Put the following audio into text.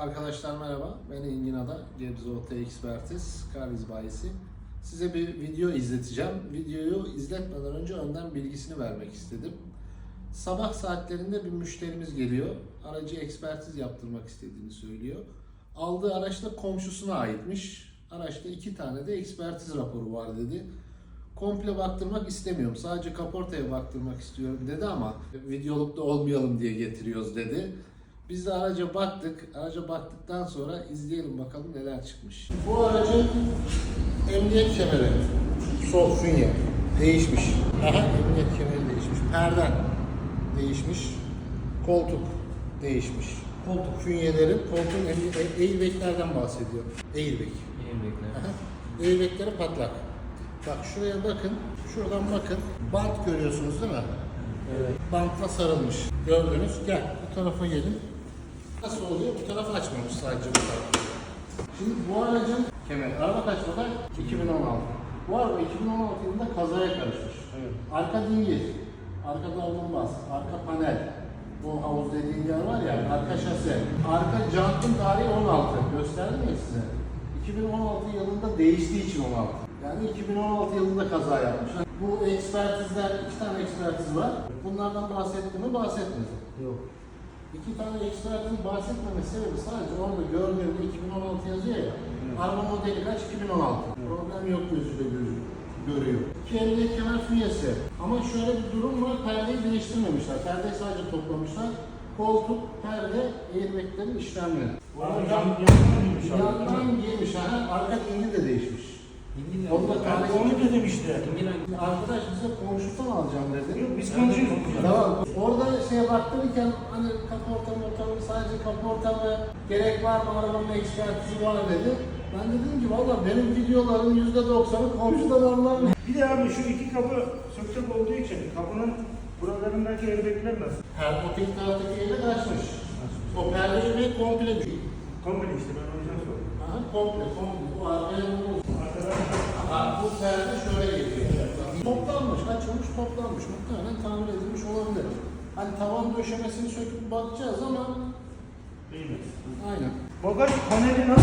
Arkadaşlar merhaba, ben Engin Ada, Gebze Oto Ekspertiz, Kariz Bayisi. Size bir video izleteceğim. Videoyu izletmeden önce önden bilgisini vermek istedim. Sabah saatlerinde bir müşterimiz geliyor. Aracı ekspertiz yaptırmak istediğini söylüyor. Aldığı araç da komşusuna aitmiş. Araçta iki tane de ekspertiz raporu var dedi. Komple baktırmak istemiyorum. Sadece kaportaya baktırmak istiyorum dedi ama videolukta olmayalım diye getiriyoruz dedi. Biz de araca baktık. Araca baktıktan sonra izleyelim bakalım neler çıkmış. Bu aracın emniyet kemeri. Sol fünye. Değişmiş. Aha, emniyet kemeri değişmiş. Perden değişmiş. Koltuk değişmiş. Koltuk fünyeleri, koltuğun emniyet, airbaglerden bahsediyor. Airbag. Aha, Airbagleri patlak. Bak şuraya bakın. Şuradan bakın. Bant görüyorsunuz değil mi? Evet. Bantla sarılmış. Gördünüz. Gel bu tarafa gelin. Nasıl oluyor? Bu tarafı açmamış sadece bu tarafı. Şimdi bu aracın kemer. Araba kaç model? 2016. Bu araba 2016 yılında kazaya karışmış. Arka dingil, arka davlumbaz, arka panel, bu havuz dediğin yer var ya, arka şase, arka jantın tarihi 16. Gösterdim ya size. 2016 yılında değiştiği için 16. Yani 2016 yılında kaza yapmış. Bu ekspertizler, iki tane ekspertiz var. Bunlardan bahsetti mi? Bahsetmedi. Yok. İki tane ekspertin bahsetmeme sebebi sadece orada gördüğümde 2016 yazıyor ya. Araba modeli kaç? 2016. Problem yok gözüyle gözü görüyor. İki emniyet kemer füyesi. Ama şöyle bir durum var. Perdeyi değiştirmemişler. Perdeyi sadece toplamışlar. Koltuk, perde, airbaglerin işlemleri. Yan, yandan girmiş. Ha, arka dingil de değişmiş. Onu da tarihi- onu dedim işte. Arkadaş bize komşudan alacağım dedi. Yok biz konuşuyoruz. Tamam. Şeye baktırırken hani kaporta motoru sadece kaporta mı gerek var mı arabanın ekspertizi var dedi. Ben dedim ki valla benim videoların yüzde doksanı komşudan alınan Bir de abi şu iki kapı sökecek olduğu için kapının buralarındaki airbagler nasıl? Her otel taraftaki yeri açmış. O perdeyi komple değil. Komple işte ben o yüzden sordum. Aha, komple komple. Bu arkaya vurulmuş. Arkadaşlar bu perde şöyle geliyor. Toplanmış, açılmış, toplanmış. Muhtemelen tamir edilmiş olabilir. Hani tavan döşemesini söküp bakacağız ama değil mi? aynen. Bagaj paneli nasıl?